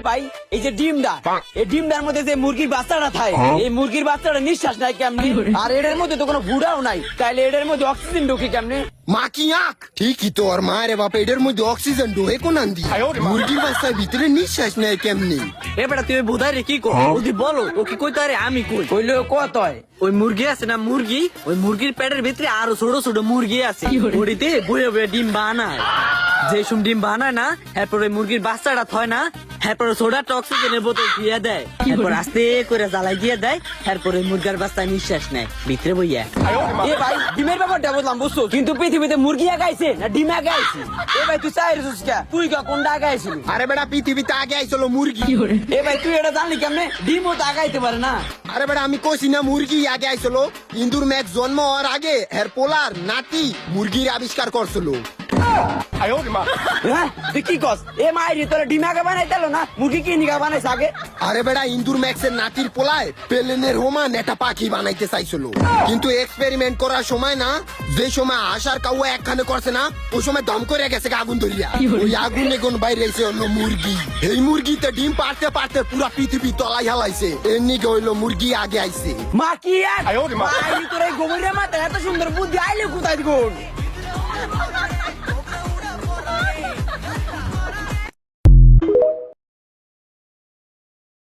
ভাই এই যে ডিমটা এই ডিমটার মধ্যে যে মুরগির বাচ্চাটা থাকে এই মুরগির বাচ্চাটা নিঃশ্বাস নাই কেমনি? আর। এটার মধ্যে তো কোনো বুড়াও নাই। তাইলে এটার মধ্যে অক্সিজেন ঢুকে কেমনে? মাকি আঁক? ঠিকই তো আর মায়ের বাপ এটার মধ্যে অক্সিজেন ডোহে কোন আন্দি মুরগির বাচ্চার ভিতরে নিঃশ্বাস নেয় কেমনি? এবারে তুমি বোধাই রে কি কো যদি বলো ও কি কইতে আরে আমি কই? কইলে কত হয়? ওই মুরগি আছে না মুরগি? ওই মুরগির পেটের ভিতরে আরও ছোট ছোট মুরগি আছে। ওটিতে বয়ে বয়ে ডিম বানায়। যে সব ডিম বানায় না এরপর ওই মুরগির বাচ্চাটা থয় না এরপর সোডা অক্সিজেনের বোতল দিয়ে দেয় এরপর আস্তে করে জ্বালাই দিয়ে দেয় এরপর ওই মুরগার বাচ্চা নিঃশ্বাস নেয় ভিতরে বইয়া। এ ভাই ডিমের ব্যাপারটা বুঝলাম বুঝছ? কিন্তু পৃথিবীতে মুরগি আগাইছে না ডিম আগাইছে? এ ভাই তুই চাই রেছিস কে তুই কা কোনটা আগাইছিলি? আরে বেটা পৃথিবীতে আগে আইছিল মুরগি। এ ভাই তুই এটা জানলি কেমনে? ডিমও তো আগাইতে পারে না। আরে বেটা আমি কইছি না মুরগি আগে আইছিল ইন্দুর ম্যাচ জন্ম হওয়ার আগে হের পোলার নাতি মুরগির আবিষ্কার করছিল। হ্যাঁ তুই কি কস? এ মায়ের তোরা ডিম বানাইতেল না? মুরগি কি নিগা বানাইছে আগে? আরে বেটা ইন্দুর ম্যাক্সের নাতির পোলায় পেলেনের হোমান একটা পাখি বানাইতে চাইছিল। কিন্তু এক্সপেরিমেন্ট করার সময় না যে সময় আসার কাউ একখানে করছে না ওই সময় দম করে গেছে আগুন ধরিয়া। ওই আগুনে কোন বাইরে এসে অন্য মুরগি। এই মুরগিতে ডিম পারতে পারতে পুরা পৃথিবী তলাই হালাইছে। এমনি হইল মুরগি আগে আইছে। মা কি আর? তোর এই গোবরের মাথায় এত সুন্দর বুদ্ধি আইলে কোথায়